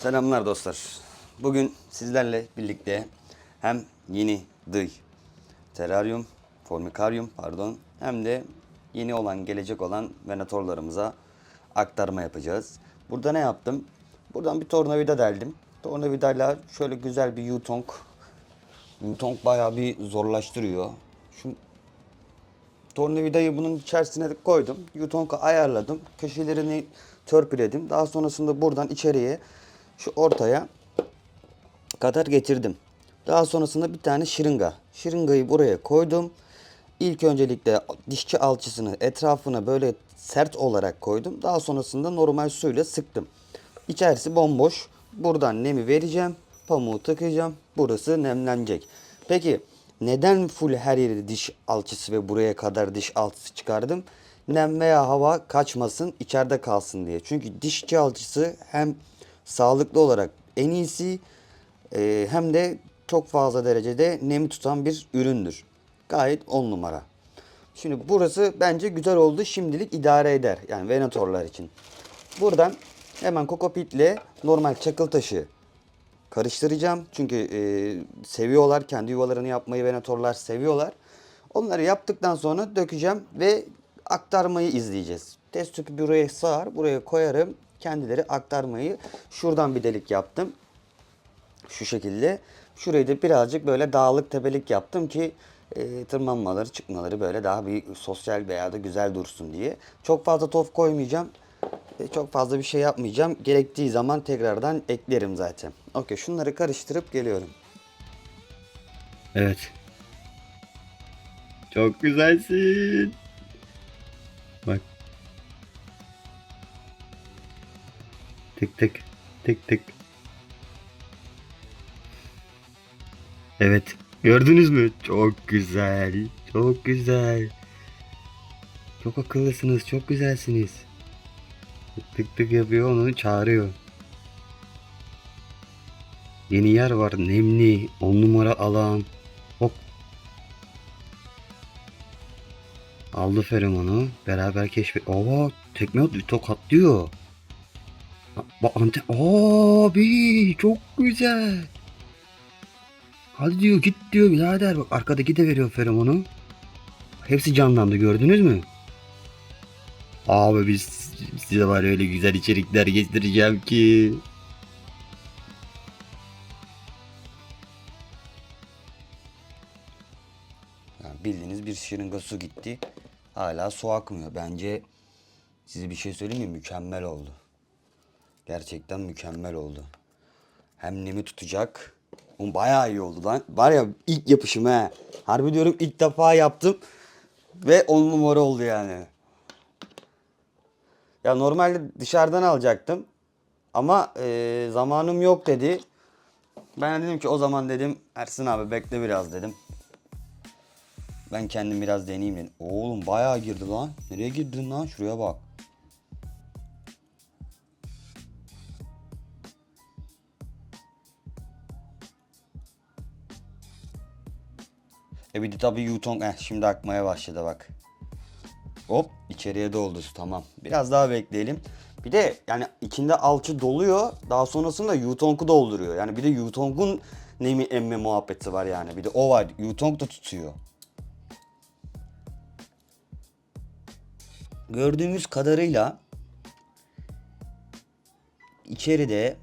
Selamlar dostlar. Bugün sizlerle birlikte hem yeni dıy, teraryum, formikaryum pardon hem de yeni olan gelecek olan venatorlarımıza aktarma yapacağız. Burada ne yaptım? Buradan bir tornavida deldim. Tornavidayla şöyle güzel bir U-tong. U-tong bayağı bir zorlaştırıyor. Şu Tornavidayı bunun içerisine koydum. Yutonka ayarladım. Köşelerini törpüledim. Daha sonrasında buradan içeriye şu ortaya kadar getirdim. Daha sonrasında bir tane şırınga. Şırıngayı buraya koydum. İlk öncelikle dişçi alçısını etrafına böyle sert olarak koydum. Daha sonrasında normal suyla sıktım. İçerisi bomboş. Buradan nemi vereceğim. Pamuğu takacağım. Burası nemlenecek. Peki neden full her yeri diş alçısı ve buraya kadar diş alçısı çıkardım? Nem veya hava kaçmasın, içeride kalsın diye. Çünkü dişçi alçısı hem sağlıklı olarak en iyisi e, hem de çok fazla derecede nemi tutan bir üründür. Gayet on numara. Şimdi burası bence güzel oldu. Şimdilik idare eder. Yani venatorlar için. Buradan hemen kokopitle normal çakıl taşı karıştıracağım. Çünkü e, seviyorlar. Kendi yuvalarını yapmayı venatorlar seviyorlar. Onları yaptıktan sonra dökeceğim ve aktarmayı izleyeceğiz. Test tüpü buraya sığar. Buraya koyarım. Kendileri aktarmayı. Şuradan bir delik yaptım. Şu şekilde. Şurayı da birazcık böyle dağlık tepelik yaptım ki e, tırmanmaları çıkmaları böyle daha bir sosyal veya da güzel dursun diye. Çok fazla tof koymayacağım. E, çok fazla bir şey yapmayacağım. Gerektiği zaman tekrardan eklerim zaten. Okey şunları karıştırıp geliyorum. Evet. Çok güzelsin. Tık tık. Tık tık. Evet. Gördünüz mü? Çok güzel. Çok güzel. Çok akıllısınız. Çok güzelsiniz. Tık tık yapıyor. Onu çağırıyor. Yeni yer var. Nemli. On numara alan. Hop. Aldı feromonu. Beraber keşfet. Oo, tekme. Tokatlıyor. Bak ante. Abi çok güzel. Hadi diyor git diyor birader. Bak arkadaki de veriyor feromonu. Hepsi canlandı gördünüz mü? Abi biz size var öyle güzel içerikler getireceğim ki. Yani bildiğiniz bir şırınga su gitti. Hala su akmıyor. Bence size bir şey söyleyeyim mi? Mükemmel oldu. Gerçekten mükemmel oldu. Hem nemi tutacak. Oğlum bayağı iyi oldu lan. Var ya ilk yapışım he. Harbi diyorum ilk defa yaptım. Ve on numara oldu yani. Ya normalde dışarıdan alacaktım. Ama e, zamanım yok dedi. Ben dedim ki o zaman dedim Ersin abi bekle biraz dedim. Ben kendim biraz deneyeyim dedim. Oğlum bayağı girdi lan. Nereye girdin lan? Şuraya bak. E bir de tabii Yutong eh, şimdi akmaya başladı bak. Hop içeriye doldu tamam. Biraz daha bekleyelim. Bir de yani içinde alçı doluyor. Daha sonrasında Yutong'u dolduruyor. Yani bir de Yutong'un nemi emme muhabbeti var yani. Bir de o var. Yutong da tutuyor. Gördüğümüz kadarıyla içeride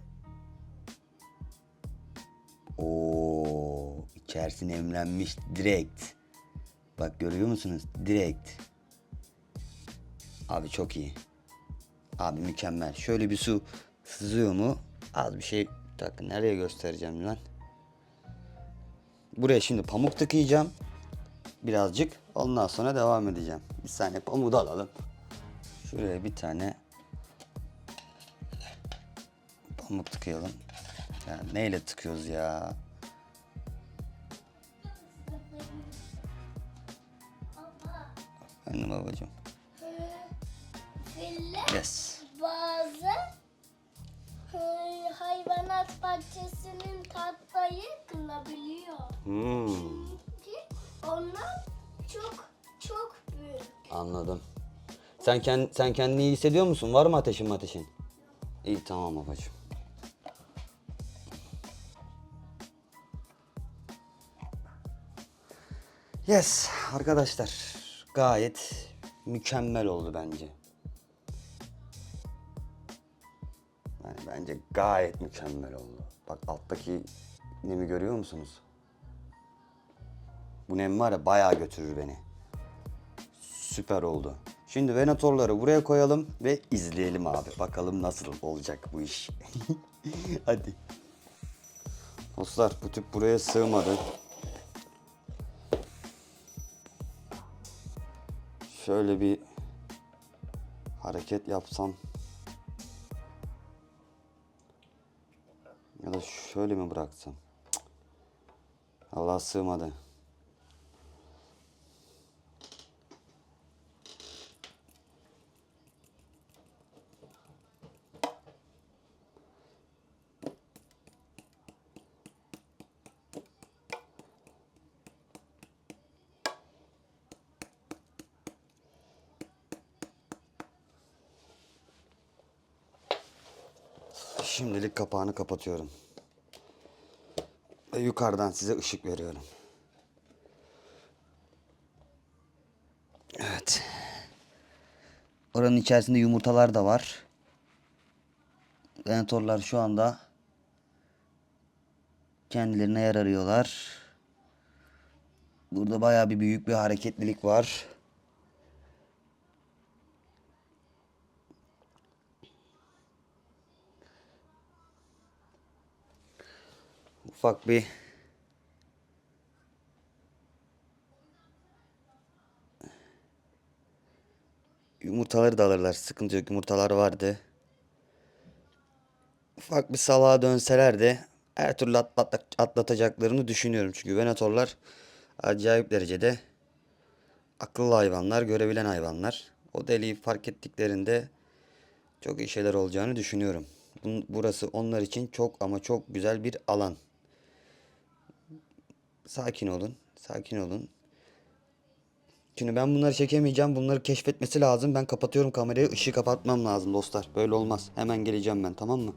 o içerisi nemlenmiş direkt. Bak görüyor musunuz? Direkt. Abi çok iyi. Abi mükemmel. Şöyle bir su sızıyor mu? Az bir şey. Dakika nereye göstereceğim lan? Buraya şimdi pamuk tıkayacağım. Birazcık. Ondan sonra devam edeceğim. Bir saniye pamuğu da alalım. Şuraya bir tane pamuk tıkayalım. Ya neyle tıkıyoruz ya? Efendim babacığım. Filler Yes. bazı e, hayvanat bahçesinin tahtayı kılabiliyor. Hmm, Çünkü onlar çok çok büyük. anladım. Sen, kend, sen kendini iyi hissediyor musun? Var mı ateşin ateşin? İyi tamam babacığım. Yes arkadaşlar gayet mükemmel oldu bence. Yani bence gayet mükemmel oldu. Bak alttaki nemi görüyor musunuz? Bu nem var ya bayağı götürür beni. Süper oldu. Şimdi venatorları buraya koyalım ve izleyelim abi. Bakalım nasıl olacak bu iş. Hadi. Dostlar bu tüp buraya sığmadı. Şöyle bir hareket yapsam. Ya da şöyle mi bıraksam? Allah sığmadı. Şimdilik kapağını kapatıyorum. Ve yukarıdan size ışık veriyorum. Evet. Oranın içerisinde yumurtalar da var. Venatorlar şu anda kendilerine yer arıyorlar. Burada bayağı bir büyük bir hareketlilik var. Ufak bir yumurtaları da alırlar. Sıkıntı yok. Yumurtalar vardı. Ufak bir salağa dönseler de her türlü atlat- atlatacaklarını düşünüyorum. Çünkü venatorlar acayip derecede akıllı hayvanlar, görebilen hayvanlar. O deliği fark ettiklerinde çok iyi şeyler olacağını düşünüyorum. Burası onlar için çok ama çok güzel bir alan. Sakin olun. Sakin olun. Şimdi ben bunları çekemeyeceğim. Bunları keşfetmesi lazım. Ben kapatıyorum kamerayı. Işığı kapatmam lazım dostlar. Böyle olmaz. Hemen geleceğim ben tamam mı?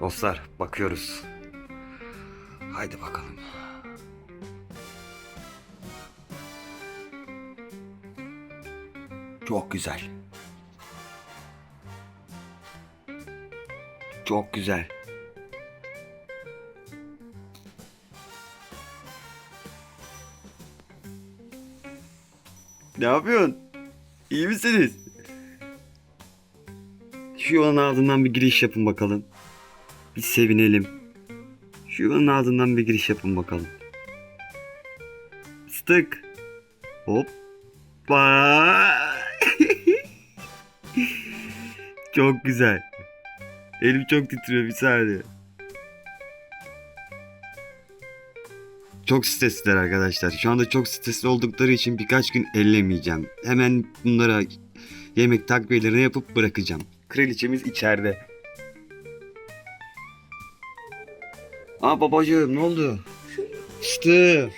Dostlar bakıyoruz. Haydi bakalım. Çok güzel. Çok güzel. Ne yapıyorsun? İyi misiniz? Şu yuvanın ağzından bir giriş yapın bakalım. Bir sevinelim. Şu yuvanın ağzından bir giriş yapın bakalım. Sıtık. Hoppa. çok güzel. Elim çok titriyor bir saniye. Çok stresliler arkadaşlar. Şu anda çok stresli oldukları için birkaç gün ellemeyeceğim. Hemen bunlara yemek takviyelerini yapıp bırakacağım. Kraliçemiz içeride. Aa babacığım ne oldu? İşte